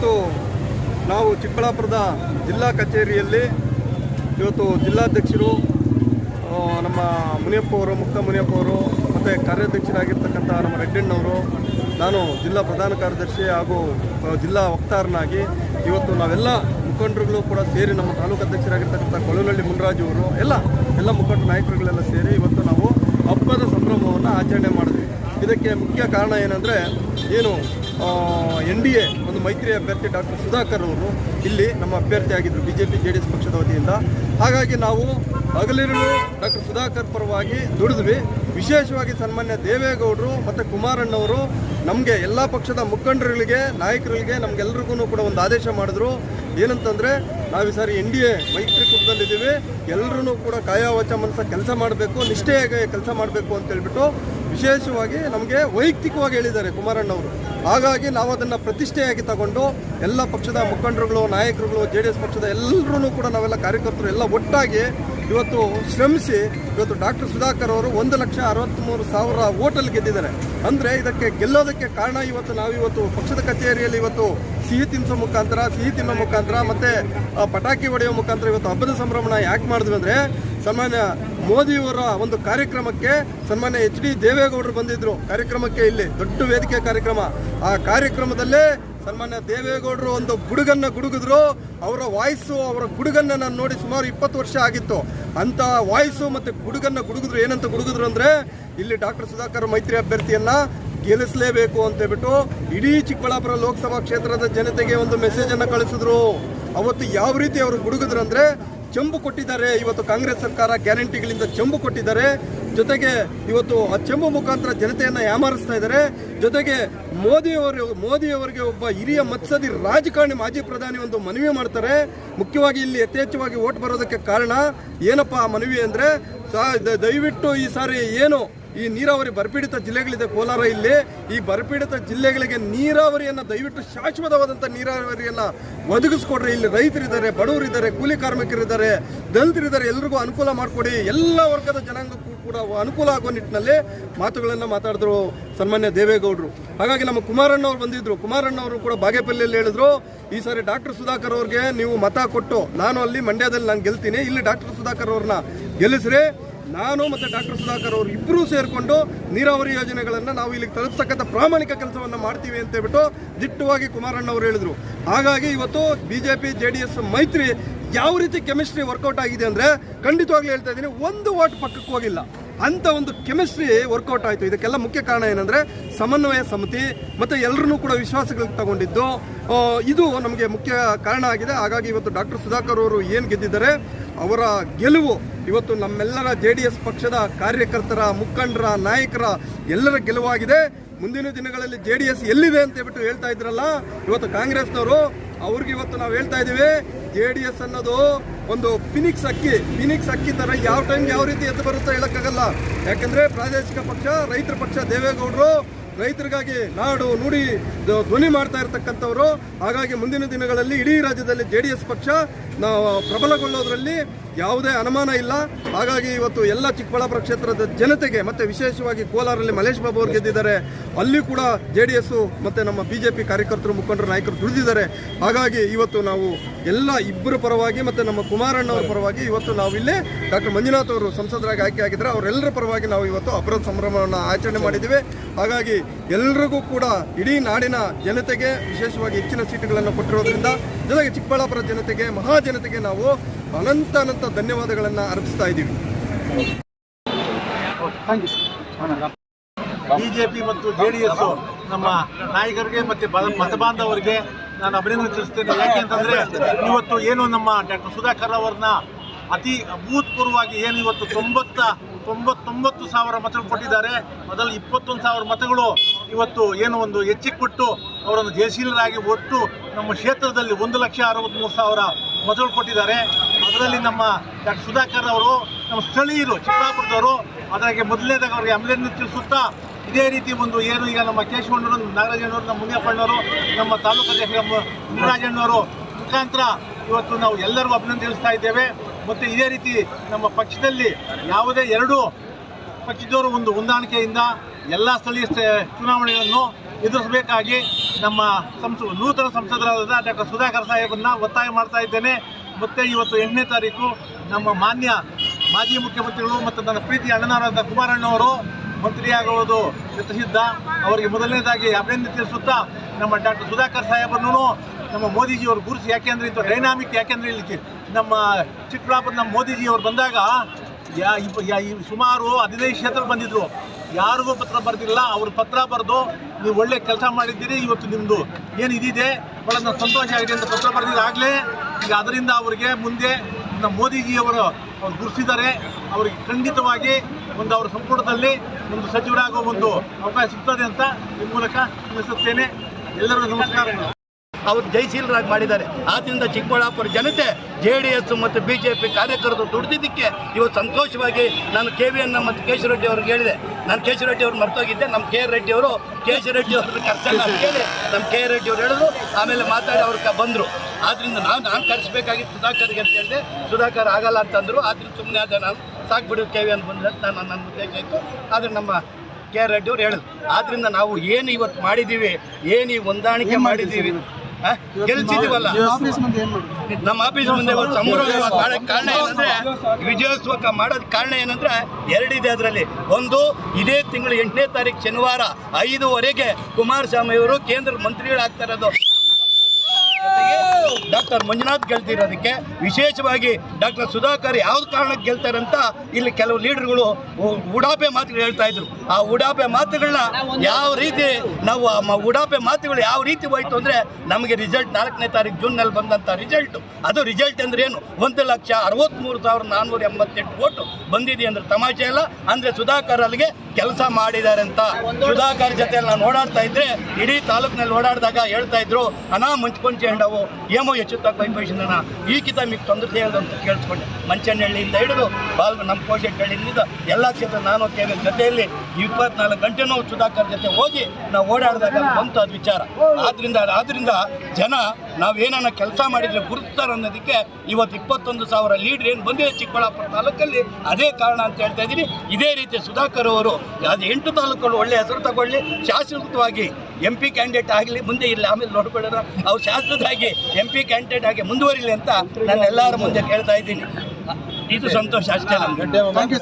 ಇವತ್ತು ನಾವು ಚಿಕ್ಕಬಳ್ಳಾಪುರದ ಜಿಲ್ಲಾ ಕಚೇರಿಯಲ್ಲಿ ಇವತ್ತು ಜಿಲ್ಲಾಧ್ಯಕ್ಷರು ನಮ್ಮ ಮುನಿಯಪ್ಪ ಅವರು, ಮುಕ್ತ ಮುನಿಯಪ್ಪ ಅವರು ಮತ್ತು ಕಾರ್ಯಾಧ್ಯಕ್ಷರಾಗಿರ್ತಕ್ಕಂಥ ನಮ್ಮ ರೆಡ್ಡಿಣ್ಣವರು, ನಾನು ಜಿಲ್ಲಾ ಪ್ರಧಾನ ಕಾರ್ಯದರ್ಶಿ ಹಾಗೂ ಜಿಲ್ಲಾ ವಕ್ತಾರನಾಗಿ ಇವತ್ತು ನಾವೆಲ್ಲ ಮುಖಂಡರುಗಳು ಕೂಡ ಸೇರಿ ನಮ್ಮ ತಾಲೂಕು ಅಧ್ಯಕ್ಷರಾಗಿರ್ತಕ್ಕಂಥ ಕೊಳಲಹಳ್ಳಿ ಮುನ್ರಾಜು ಅವರು, ಎಲ್ಲ ಎಲ್ಲ ಮುಖಂಡ ನಾಯಕರುಗಳೆಲ್ಲ ಸೇರಿ ಇವತ್ತು ನಾವು ಹಬ್ಬದ ಸಂಭ್ರಮವನ್ನು ಆಚರಣೆ ಮಾಡಿದ್ವಿ. ಇದಕ್ಕೆ ಮುಖ್ಯ ಕಾರಣ ಏನಂದರೆ ಏನು ಎನ್ ಡಿ ಎ ಒಂದು ಮೈತ್ರಿ ಅಭ್ಯರ್ಥಿ ಡಾಕ್ಟರ್ ಸುಧಾಕರ್ ಅವರು ಇಲ್ಲಿ ನಮ್ಮ ಅಭ್ಯರ್ಥಿ ಆಗಿದ್ದರು B J P J D S ಪಕ್ಷದ ವತಿಯಿಂದ. ಹಾಗಾಗಿ ನಾವು ಹಗಲಿರುಳು ಡಾಕ್ಟರ್ ಸುಧಾಕರ್ ಪರವಾಗಿ ದುಡಿದ್ವಿ. ವಿಶೇಷವಾಗಿ ಸನ್ಮಾನ್ಯ ದೇವೇಗೌಡರು ಮತ್ತು ಕುಮಾರಣ್ಣವರು ನಮಗೆ ಎಲ್ಲ ಪಕ್ಷದ ಮುಖಂಡರುಗಳಿಗೆ, ನಾಯಕರುಗಳಿಗೆ ನಮಗೆಲ್ರಿಗೂ ಕೂಡ ಒಂದು ಆದೇಶ ಮಾಡಿದ್ರು. ಏನಂತಂದರೆ ನಾವು ಈ ಸಾರಿ ಎನ್ ಡಿ ಎ ಮೈತ್ರಿಕೂಟದಲ್ಲಿದ್ದೀವಿ ಎಲ್ಲರೂ ಕೂಡ ಕಾಯಾವಚ ಮನಸ್ಸ ಕೆಲಸ ಮಾಡಬೇಕು, ನಿಷ್ಠೆಯಾಗಿ ಕೆಲಸ ಮಾಡಬೇಕು ಅಂತ ಹೇಳ್ಬಿಟ್ಟು ವಿಶೇಷವಾಗಿ ನಮಗೆ ವೈಯಕ್ತಿಕವಾಗಿ ಹೇಳಿದ್ದಾರೆ ಕುಮಾರಣ್ಣವರು. ಹಾಗಾಗಿ ನಾವು ಅದನ್ನು ಪ್ರತಿಷ್ಠೆಯಾಗಿ ತಗೊಂಡು ಎಲ್ಲ ಪಕ್ಷದ ಮುಖಂಡರುಗಳು, ನಾಯಕರುಗಳು, ಜೆ ಡಿ ಎಸ್ ಪಕ್ಷದ ಎಲ್ಲರೂ ಕೂಡ ನಾವೆಲ್ಲ ಕಾರ್ಯಕರ್ತರು ಎಲ್ಲ ಒಟ್ಟಾಗಿ ಇವತ್ತು ಶ್ರಮಿಸಿ ಇವತ್ತು ಡಾಕ್ಟರ್ ಸುಧಾಕರ್ ಅವರು ಒಂದು ಲಕ್ಷ ಅರವತ್ತ್ಮೂರು ಸಾವಿರ ಓಟಲ್ಲಿ ಗೆದ್ದಿದ್ದಾರೆ. ಅಂದರೆ ಇದಕ್ಕೆ ಗೆಲ್ಲೋದಕ್ಕೆ ಕಾರಣ ಇವತ್ತು ನಾವು ಇವತ್ತು ಪಕ್ಷದ ಕಚೇರಿಯಲ್ಲಿ ಇವತ್ತು ಸಿಹಿ ತಿನ್ನಿಸೋ ಮುಖಾಂತರ, ಸಿಹಿ ತಿನ್ನೋ ಮುಖಾಂತರ ಮತ್ತು ಪಟಾಕಿ ಹೊಡೆಯೋ ಮುಖಾಂತರ ಇವತ್ತು ಹಬ್ಬದ ಸಂಭ್ರಮಣ ಯಾಕೆ ಮಾಡಿದ್ವಿ ಅಂದರೆ ಸನ್ಮಾನ್ಯ ಮೋದಿಯವರ ಒಂದು ಕಾರ್ಯಕ್ರಮಕ್ಕೆ ಸನ್ಮಾನ್ಯ ಎಚ್ ಡಿ ದೇವೇಗೌಡರು ಬಂದಿದ್ರು. ಕಾರ್ಯಕ್ರಮಕ್ಕೆ ಇಲ್ಲಿ ದೊಡ್ಡ ವೇದಿಕೆ ಕಾರ್ಯಕ್ರಮ. ಆ ಕಾರ್ಯಕ್ರಮದಲ್ಲೇ ಸನ್ಮಾನ್ಯ ದೇವೇಗೌಡರು ಒಂದು ಗುಡುಗನ್ನ ಗುಡುಗಿದ್ರು. ಅವರ ವಾಯ್ಸು, ಅವರ ಗುಡುಗನ್ನ ನಾನು ನೋಡಿ ಸುಮಾರು ಇಪ್ಪತ್ತು ವರ್ಷ ಆಗಿತ್ತು. ಅಂತ ವಾಯ್ಸು ಮತ್ತು ಗುಡುಗನ್ನ ಗುಡುಗಿದ್ರು. ಏನಂತ ಗುಡುಗಿದ್ರು ಅಂದರೆ, ಇಲ್ಲಿ ಡಾಕ್ಟರ್ ಸುಧಾಕರ್ ಮೈತ್ರಿ ಅಭ್ಯರ್ಥಿಯನ್ನ ಗೆಲ್ಲಿಸಲೇಬೇಕು ಅಂತ ಹೇಳ್ಬಿಟ್ಟು ಇಡೀ ಚಿಕ್ಕಬಳ್ಳಾಪುರ ಲೋಕಸಭಾ ಕ್ಷೇತ್ರದ ಜನತೆಗೆ ಒಂದು ಮೆಸೇಜನ್ನು ಕಳಿಸಿದ್ರು. ಅವತ್ತು ಯಾವ ರೀತಿ ಅವರು ಗುಡುಗಿದ್ರು ಅಂದ್ರೆ ಚೆಂಬು ಕೊಟ್ಟಿದ್ದಾರೆ. ಇವತ್ತು ಕಾಂಗ್ರೆಸ್ ಸರ್ಕಾರ ಗ್ಯಾರಂಟಿಗಳಿಂದ ಚೆಂಬು ಕೊಟ್ಟಿದ್ದಾರೆ. ಜೊತೆಗೆ ಇವತ್ತು ಆ ಚೆಂಬು ಮುಖಾಂತರ ಜನತೆಯನ್ನು ಯಾಮಾರಿಸ್ತಾ ಇದ್ದಾರೆ. ಜೊತೆಗೆ ಮೋದಿಯವರು, ಮೋದಿಯವರಿಗೆ ಒಬ್ಬ ಹಿರಿಯ ಮತ್ಸದಿ ರಾಜಕಾರಣಿ ಮಾಜಿ ಪ್ರಧಾನಿ ಒಂದು ಮನವಿ ಮಾಡ್ತಾರೆ. ಮುಖ್ಯವಾಗಿ ಇಲ್ಲಿ ಯಥೇಚ್ಛವಾಗಿ ಓಟ್ ಬರೋದಕ್ಕೆ ಕಾರಣ ಏನಪ್ಪ ಆ ಮನವಿ ಅಂದ್ರೆ ದಯವಿಟ್ಟು ಈ ಸಾರಿ ಏನು ಈ ನೀರಾವರಿ ಬರಪೀಡಿತ ಜಿಲ್ಲೆಗಳಿದೆ ಕೋಲಾರ ಇಲ್ಲಿ. ಈ ಬರಪೀಡಿತ ಜಿಲ್ಲೆಗಳಿಗೆ ನೀರಾವರಿಯನ್ನು ದಯವಿಟ್ಟು ಶಾಶ್ವತವಾದಂಥ ನೀರಾವರಿಯನ್ನು ಒದಗಿಸ್ಕೊಡ್ರಿ. ಇಲ್ಲಿ ರೈತರಿದ್ದಾರೆ, ಬಡವರಿದ್ದಾರೆ, ಕೂಲಿ ಕಾರ್ಮಿಕರಿದ್ದಾರೆ, ದಲಿತರಿದ್ದಾರೆ, ಎಲ್ರಿಗೂ ಅನುಕೂಲ ಮಾಡಿಕೊಡಿ. ಎಲ್ಲ ವರ್ಗದ ಜನಾಂಗಕ್ಕೂ ಕೂಡ ಅನುಕೂಲ ಆಗೋ ನಿಟ್ಟಿನಲ್ಲಿ ಮಾತುಗಳನ್ನು ಮಾತಾಡಿದ್ರು ಸನ್ಮಾನ್ಯ ದೇವೇಗೌಡರು. ಹಾಗಾಗಿ ನಮ್ಮ ಕುಮಾರಣ್ಣವ್ರು ಬಂದಿದ್ರು. ಕುಮಾರಣ್ಣವರು ಕೂಡ ಬಾಗೇಪಲ್ಲಿಯಲ್ಲಿ ಹೇಳಿದ್ರು, ಈ ಸಾರಿ ಡಾಕ್ಟರ್ ಸುಧಾಕರ್ ಅವ್ರಿಗೆ ನೀವು ಮತ ಕೊಟ್ಟು, ನಾನು ಅಲ್ಲಿ ಮಂಡ್ಯದಲ್ಲಿ ನಾನು ಗೆಲ್ತೀನಿ. ಇಲ್ಲಿ ಡಾಕ್ಟರ್ ಸುಧಾಕರ್ ಅವ್ರನ್ನ ಗೆಲ್ಲಿಸ್ರಿ. ನಾನು ಮತ್ತು ಡಾಕ್ಟರ್ ಸುಧಾಕರ್ ಅವರು ಇಬ್ಬರೂ ಸೇರಿಕೊಂಡು ನೀರಾವರಿ ಯೋಜನೆಗಳನ್ನು ನಾವು ಇಲ್ಲಿಗೆ ತಲುಪಿಸ್ತಕ್ಕಂಥ ಪ್ರಾಮಾಣಿಕ ಕೆಲಸವನ್ನು ಮಾಡ್ತೀವಿ ಅಂತ ಹೇಳ್ಬಿಟ್ಟು ದಿಟ್ಟವಾಗಿ ಕುಮಾರಣ್ಣ ಅವರು ಹೇಳಿದರು. ಹಾಗಾಗಿ ಇವತ್ತು B J P J D S ಮೈತ್ರಿ ಯಾವ ರೀತಿ ಕೆಮಿಸ್ಟ್ರಿ ವರ್ಕೌಟ್ ಆಗಿದೆ ಅಂದರೆ ಖಂಡಿತವಾಗ್ಲೂ ಹೇಳ್ತಾ ಇದ್ದೀನಿ, ಒಂದು ವಾಟ್ ಪಕ್ಕಕ್ಕೆ ಹೋಗಿಲ್ಲ. ಅಂತ ಒಂದು ಕೆಮಿಸ್ಟ್ರಿ ವರ್ಕೌಟ್ ಆಯಿತು. ಇದಕ್ಕೆಲ್ಲ ಮುಖ್ಯ ಕಾರಣ ಏನಂದರೆ ಸಮನ್ವಯ ಸಮಿತಿ ಮತ್ತು ಎಲ್ಲರನ್ನೂ ಕೂಡ ವಿಶ್ವಾಸಗಳಿಗೆ ತಗೊಂಡಿದ್ದು ಇದು ನಮಗೆ ಮುಖ್ಯ ಕಾರಣ ಆಗಿದೆ. ಹಾಗಾಗಿ ಇವತ್ತು ಡಾಕ್ಟರ್ ಸುಧಾಕರ್ ಅವರು ಏನು ಗೆದ್ದಿದ್ದಾರೆ, ಅವರ ಗೆಲುವು ಇವತ್ತು ನಮ್ಮೆಲ್ಲರ ಜೆ ಡಿ ಎಸ್ ಪಕ್ಷದ ಕಾರ್ಯಕರ್ತರ, ಮುಖಂಡರ, ನಾಯಕರ ಎಲ್ಲರ ಗೆಲುವಾಗಿದೆ. ಮುಂದಿನ ದಿನಗಳಲ್ಲಿ ಜೆ ಡಿ ಎಸ್ ಎಲ್ಲಿದೆ ಅಂತ ಹೇಳ್ಬಿಟ್ಟು ಹೇಳ್ತಾ ಇದ್ರಲ್ಲ, ಇವತ್ತು ಕಾಂಗ್ರೆಸ್ನವರು, ಅವ್ರಿಗೆ ಇವತ್ತು ನಾವು ಹೇಳ್ತಾ ಇದ್ದೀವಿ ಜೆ ಡಿ ಎಸ್ ಅನ್ನೋದು ಒಂದು ಫಿನಿಕ್ಸ್ ಅಕ್ಕಿ ಫಿನಿಕ್ಸ್ ಅಕ್ಕಿ ಥರ ಯಾವ ಟೈಮ್ ಯಾವ ರೀತಿ ಎದ್ದು ಬರುತ್ತೋ ಹೇಳೋಕ್ಕಾಗಲ್ಲ. ಯಾಕೆಂದರೆ ಪ್ರಾದೇಶಿಕ ಪಕ್ಷ, ರೈತರ ಪಕ್ಷ ದೇವೇಗೌಡರು ರೈತರಿಗಾಗಿ ನಾಡು ನುಡಿ ಧ್ವನಿ ಮಾಡ್ತಾ ಇರತಕ್ಕಂಥವ್ರು. ಹಾಗಾಗಿ ಮುಂದಿನ ದಿನಗಳಲ್ಲಿ ಇಡೀ ರಾಜ್ಯದಲ್ಲಿ ಜೆ ಡಿ ಎಸ್ ಪಕ್ಷ ನಾವು ಪ್ರಬಲಗೊಳ್ಳೋದ್ರಲ್ಲಿ ಯಾವುದೇ ಅನುಮಾನ ಇಲ್ಲ. ಹಾಗಾಗಿ ಇವತ್ತು ಎಲ್ಲ ಚಿಕ್ಕಬಳ್ಳಾಪುರ ಕ್ಷೇತ್ರದ ಜನತೆಗೆ ಮತ್ತೆ ವಿಶೇಷವಾಗಿ ಕೋಲಾರಲ್ಲಿ ಮಲೇಶ್ ಬಾಬು ಅವರು ಗೆದ್ದಿದ್ದಾರೆ. ಅಲ್ಲಿ ಕೂಡ ಜೆ ಡಿ ಎಸ್ಸು ಮತ್ತೆ ನಮ್ಮ ಬಿಜೆಪಿ ಕಾರ್ಯಕರ್ತರು, ಮುಖಂಡರು, ನಾಯಕರು ದುಡಿದಿದ್ದಾರೆ. ಹಾಗಾಗಿ ಇವತ್ತು ನಾವು ಎಲ್ಲ ಇಬ್ಬರ ಪರವಾಗಿ ಮತ್ತೆ ನಮ್ಮ ಕುಮಾರಣ್ಣ ಅವರ ಪರವಾಗಿ ಇವತ್ತು ನಾವು ಇಲ್ಲಿ ಡಾಕ್ಟರ್ ಮಂಜುನಾಥ್ ಅವರು ಸಂಸದರಾಗಿ ಆಯ್ಕೆ ಆಗಿದ್ದಾರೆ ಅವರೆಲ್ಲರ ಪರವಾಗಿ ನಾವು ಇವತ್ತು ಅಪರಾಧ ಸಂಭ್ರಮವನ್ನು ಆಚರಣೆ ಮಾಡಿದ್ದೀವಿ. ಹಾಗಾಗಿ ಎಲ್ರಿಗೂ ಕೂಡ ಇಡೀ ನಾಡಿನ ಜನತೆಗೆ ವಿಶೇಷವಾಗಿ ಹೆಚ್ಚಿನ ಸೀಟುಗಳನ್ನು ಕೊಟ್ಟಿರೋದ್ರಿಂದ ಜೊತೆಗೆ ಚಿಕ್ಕಬಳ್ಳಾಪುರ ಜನತೆಗೆ, ಮಹಾ ಜನತೆಗೆ ನಾವು ಅನಂತ ಅನಂತ ಧನ್ಯವಾದಗಳನ್ನು ಅರ್ಪಿಸ್ತಾ ಇದ್ದೀವಿ. ಬಿಜೆಪಿ ಮತ್ತು ಜೆಡಿಎಸ್ ನಮ್ಮ ನಾಯಕರಿಗೆ ಮತ್ತೆ ಬ- ಮತಬಾಂಧವರಿಗೆ ನಾನು ಅಭಿನಂದನೆ ತಿಳಿಸ್ತೇನೆ. ಯಾಕೆ ಅಂತಂದ್ರೆ ಇವತ್ತು ಏನು ನಮ್ಮ ಡಾಕ್ಟರ್ ಸುಧಾಕರ್ ಅವರನ್ನ ಅತಿ ಅಭೂತಪೂರ್ವವಾಗಿ ಏನು ಇವತ್ತು ತೊಂಬತ್ತ, ತೊಂಬತ್ತೊಂಬತ್ತು ಸಾವಿರ ಮತಗಳು ಕೊಟ್ಟಿದ್ದಾರೆ. ಅದರಲ್ಲಿ ಇಪ್ಪತ್ತೊಂದು ಸಾವಿರ ಮತಗಳು ಇವತ್ತು ಏನು ಒಂದು ಹೆಚ್ಚಿಗೆ ಅವರನ್ನು ಜಯಶೀಲರಾಗಿ ಒಟ್ಟು ನಮ್ಮ ಕ್ಷೇತ್ರದಲ್ಲಿ ಒಂದು ಲಕ್ಷ ಅರವತ್ತ್ಮೂರು ಸಾವಿರ ಮತಗಳು ಕೊಟ್ಟಿದ್ದಾರೆ. ಅದರಲ್ಲಿ ನಮ್ಮ ಡಾಕ್ಟರ್ ಸುಧಾಕರ್ ಅವರು, ನಮ್ಮ ಸ್ಥಳೀಯರು ಚಿಕ್ಕಾಪುರದವರು ಅದಕ್ಕೆ ಮೊದಲನೇದಾಗ ಅವರಿಗೆ ಅಭಿನಂದನೆ ತಿಳಿಸುತ್ತಾ ಇದೇ ರೀತಿ ಒಂದು ಏನು ಈಗ ನಮ್ಮ ಕೇಶವಣ್ಣವರು ನಾಗರಾಜಣ್ಣವರು ನಮ್ಮ ಮುನಿಯಪ್ಪಣ್ಣವರು ನಮ್ಮ ತಾಲೂಕು ಅಧ್ಯಕ್ಷ ಮುನಿರಾಜಣ್ಣವರು ಮುಖಾಂತರ ಇವತ್ತು ನಾವು ಎಲ್ಲರಿಗೂ ಅಭಿನಂದನೆ ತಿಳಿಸ್ತಾ ಇದ್ದೇವೆ. ಮತ್ತು ಇದೇ ರೀತಿ ನಮ್ಮ ಪಕ್ಷದಲ್ಲಿ ಯಾವುದೇ ಎರಡು ಪಕ್ಷದವರು ಒಂದು ಹೊಂದಾಣಿಕೆಯಿಂದ ಎಲ್ಲ ಸ್ಥಳೀಯ ಚುನಾವಣೆಯನ್ನು ಎದುರಿಸಬೇಕಾಗಿ ನಮ್ಮ ಸಂಸ ನೂತನ ಸಂಸದರಾದ ಡಾಕ್ಟರ್ ಸುಧಾಕರ್ ಸಾಹೇಬನ್ನ ಒತ್ತಾಯ ಮಾಡ್ತಾ ಇದ್ದೇನೆ. ಮತ್ತು ಇವತ್ತು ಎಂಟನೇ ತಾರೀಕು ನಮ್ಮ ಮಾನ್ಯ ಮಾಜಿ ಮುಖ್ಯಮಂತ್ರಿಗಳು ಮತ್ತು ನನ್ನ ಪ್ರೀತಿ ಅಣ್ಣನಾರಾದ ಕುಮಾರಣ್ಣವರು ಮಂತ್ರಿಯಾಗುವುದು ಯತ್ನಿಸಿದ್ದ ಅವರಿಗೆ ಮೊದಲನೇದಾಗಿ ಅಭಿನಂದನೆ ತಿಳಿಸುತ್ತಾ ನಮ್ಮ ಡಾಕ್ಟರ್ ಸುಧಾಕರ್ ಸಾಹೇಬರನ್ನು ನಮ್ಮ ಮೋದಿಜಿಯವರು ಗುರುಸಿ ಯಾಕೆಂದರೆ ಇಂಥ ಡೈನಾಮಿಕ್ ಯಾಕೆಂದರೆ ಇಲ್ಲಿ ನಮ್ಮ ಚಿಕ್ಕಬಳ್ಳಾಪುರ ನಮ್ಮ ಮೋದಿಜಿಯವರು ಬಂದಾಗ ಯಾ ಸುಮಾರು ಹದಿನೈದು ಕ್ಷೇತ್ರ ಬಂದಿದ್ರು. ಯಾರಿಗೂ ಪತ್ರ ಬರೆದಿಲ್ಲ, ಅವ್ರ ಪತ್ರ ಬರೆದು ನೀವು ಒಳ್ಳೆ ಕೆಲಸ ಮಾಡಿದ್ದೀರಿ, ಇವತ್ತು ನಿಮ್ಮದು ಏನು ಇದಿದೆ? ಭಾಳ ಸಂತೋಷ ಆಗಿದೆ ಅಂತ ಪತ್ರ ಬರೆದಿದ್ದಾಗಲೇ ಈಗ ಅದರಿಂದ ಅವರಿಗೆ ಮುಂದೆ ನಮ್ಮ ಮೋದಿಜಿಯವರು ಅವ್ರು ಗುರುಸಿದ್ದಾರೆ. ಅವರಿಗೆ ಖಂಡಿತವಾಗಿ ಒಂದು ಅವರ ಸಂಪುಟದಲ್ಲಿ ಒಂದು ಸಚಿವರಾಗೋ ಒಂದು ಅವಕಾಶ ಸಿಗ್ತದೆ ಅಂತ ಈ ಮೂಲಕ ತಿಳಿಸುತ್ತೇನೆ ಎಲ್ಲರಿಗೂ ನಮಸ್ಕಾರಗಳು ಅವರು ಜಯಶೀಲರಾಗಿ ಮಾಡಿದ್ದಾರೆ. ಆದ್ದರಿಂದ ಚಿಕ್ಕಬಳ್ಳಾಪುರ ಜನತೆ ಜೆ ಡಿ ಎಸ್ ಮತ್ತು ಬಿ ಜೆ ಪಿ ಕಾರ್ಯಕರ್ತರು ದುಡಿದಿದ್ದಕ್ಕೆ ಇವತ್ತು ಸಂತೋಷವಾಗಿ ನಾನು ಕೆ ವಿ ಅನ್ನ ಮತ್ತು ಕೇಶವರೆಡ್ಡಿ ಅವ್ರಿಗೆ ಹೇಳಿದೆ. ನಾನು ಕೇಶವರೆಡ್ಡಿ ಅವ್ರು ಮರ್ತೋಗಿದ್ದೆ. ನಮ್ಮ ಕೆ ಆರ್ ರೆಡ್ಡಿ ಅವರು ಕೇಶವರೆಡ್ಡಿ ಅವ್ರನ್ನ ಕರ್ಸಲ್ಲ ಅಂತ ಹೇಳಿ ನಮ್ಮ ಕೆ ಆರ್ ರೆಡ್ಡಿ ಅವ್ರು ಹೇಳಿದ್ರು. ಆಮೇಲೆ ಮಾತಾಡಿ ಅವ್ರ ಬಂದರು. ಆದ್ದರಿಂದ ನಾನು ನಾನು ಕರೆಸ್ಬೇಕಾಗಿತ್ತು ಸುಧಾಕರ್ಗೆ ಅಂತ ಹೇಳಿದೆ. ಸುಧಾಕರ್ ಆಗಲ್ಲ ಅಂತಂದರು ಆದ್ರಿಂದ ಸುಮ್ಮನೆ ಆದ ನಾನು ಸಾಕ್ಬಿಡು ಕೆ ವಿ ಅಂತ ಬಂದ್ರೆ ನಾನು ನನ್ನ ಉದ್ದೇಶ ಇತ್ತು. ಆದರೆ ನಮ್ಮ ಕೆ ಆರ್ ರೆಡ್ಡಿ ಅವ್ರು ಹೇಳಿದ್ರು. ಆದ್ದರಿಂದ ನಾವು ಏನು ಇವತ್ತು ಮಾಡಿದ್ದೀವಿ ಏನು ಈ ಹೊಂದಾಣಿಕೆ ಮಾಡಿದ್ದೀವಿ? ಗೆಲ್ಸಿದೀವಲ್ಲ ನಮ್ಮ ಆಫೀಸ್ ಮುಂದೆ ಕಾರಣ ಏನಂದ್ರೆ ವಿಜಯೋತ್ಸವ ಮಾಡೋದ್ ಕಾರಣ ಏನಂದ್ರೆ ಎರಡಿದೆ ಅದರಲ್ಲಿ. ಒಂದು ಇದೇ ತಿಂಗಳು ಎಂಟನೇ ತಾರೀಕು ಶನಿವಾರ ಐದುವರೆಗೆ ಕುಮಾರಸ್ವಾಮಿ ಅವರು ಕೇಂದ್ರ ಮಂತ್ರಿಗಳಾಗ್ತಾ ಇರೋದು. ಡಾಕ್ಟರ್ ಮಂಜುನಾಥ್ ಗೆಲ್ತಿರೋದಕ್ಕೆ ವಿಶೇಷವಾಗಿ ಡಾಕ್ಟರ್ ಸುಧಾಕರ್ ಯಾವ್ದು ಕಾರಣಕ್ಕೆ ಗೆಲ್ತಾರಂತ ಇಲ್ಲಿ ಕೆಲವು ಲೀಡರ್ಗಳು ಉಡಾಪೆ ಮಾತುಗಳು ಹೇಳ್ತಾ ಇದ್ರು. ಆ ಉಡಾಪೆ ಮಾತುಗಳನ್ನ ಯಾವ ರೀತಿ ನಾವು ಆ ಉಡಾಪೆ ಮಾತುಗಳು ಯಾವ ರೀತಿ ಹೋಯ್ತು ಅಂದ್ರೆ ನಮಗೆ ರಿಸಲ್ಟ್ ನಾಲ್ಕನೇ ತಾರೀಕು ಜೂನ್ನಲ್ಲಿ ಬಂದಂಥ ರಿಸಲ್ಟ್. ಅದು ರಿಸಲ್ಟ್ ಅಂದ್ರೆ ಏನು? ಒಂದು ಲಕ್ಷ ಅರವತ್ತ್ಮೂರು ಸಾವಿರದ ನಾನ್ನೂರ ಎಂಬತ್ತೆಂಟು ಓಟು ಬಂದಿದೆ ಅಂದ್ರೆ ತಮಾಷೆ ಅಲ್ಲ. ಅಂದ್ರೆ ಸುಧಾಕರ್ ಅಲ್ಲಿಗೆ ಕೆಲಸ ಮಾಡಿದ್ದಾರೆ ಅಂತ ಸುಧಾಕರ್ ಜೊತೆ ನಾನು ಓಡಾಡ್ತಾ ಇದ್ರೆ ಇಡೀ ತಾಲೂಕಿನಲ್ಲಿ ಓಡಾಡಿದಾಗ ಹೇಳ್ತಾ ಇದ್ರು, ಅನಾ ಮುಂಚ್ಕೊಂಚೆ ಹಂಡವು ಏಮೋ ಹೆಚ್ಚುತ್ತ ಬೈಪೈಸಿನ ಈ ಕಿತ ಮಿಕ್ ತೊಂದರೆ ಅಂತ ಕೇಳಿಸ್ಕೊಂಡೆ. ಮಂಚನಹಳ್ಳಿಯಿಂದ ಹಿಡಿದು ಬಾಲ್ ನಮ್ಮ ಕೋಶೆಟ್ಟಹಳ್ಳಿಯಿಂದ ಎಲ್ಲ ಕ್ಷೇತ್ರ ನಾನು ಕೇವಲ ಜೊತೆಯಲ್ಲಿ ಇಪ್ಪತ್ನಾಲ್ಕು ಗಂಟೆನೂ ಸುಧಾಕರ್ ಜೊತೆ ಹೋಗಿ ನಾವು ಓಡಾಡಿದಾಗ ಬಂತು ಅದು ವಿಚಾರ. ಆದ್ರಿಂದ ಆದ್ರಿಂದ ಜನ ನಾವೇನ ಕೆಲಸ ಮಾಡಿದರೆ ಗುರುತಿಸ್ತಾರೆ ಅನ್ನೋದಕ್ಕೆ ಇವತ್ತು ಇಪ್ಪತ್ತೊಂದು ಸಾವಿರ ಲೀಡ್ರ್ ಏನು ಬಂದಿದೆ ಚಿಕ್ಕಬಳ್ಳಾಪುರ ತಾಲೂಕಲ್ಲಿ ಅದೇ ಕಾರಣ ಅಂತ ಹೇಳ್ತಾ ಇದ್ದೀನಿ. ಇದೇ ರೀತಿ ಸುಧಾಕರ್ ಅವರು ಅದು ಎಂಟು ತಾಲೂಕುಗಳು ಒಳ್ಳೆ ಹೆಸರು ತಗೊಳ್ಳಿ. ಶಾಶ್ವತವಾಗಿ ಎಂ ಪಿ ಕ್ಯಾಂಡಿಡೇಟ್ ಆಗಲಿ ಮುಂದೆ ಇಲ್ಲಿ ಆಮೇಲೆ ನೋಡ್ಕೊಳ್ಳೋಣ. ಅವ್ರು ಶಾಶ್ವತವಾಗಿ ಎಂ ಪಿ ಕ್ಯಾಂಡಿಡೇಟ್ ಆಗಿ ಮುಂದುವರಿಲಿ ಅಂತ ನಾನು ಎಲ್ಲರ ಮುಂದೆ ಕೇಳ್ತಾ ಇದ್ದೀನಿ. ಇದು ಸಂತೋಷ ಅಷ್ಟೇ ನಮಗೆ.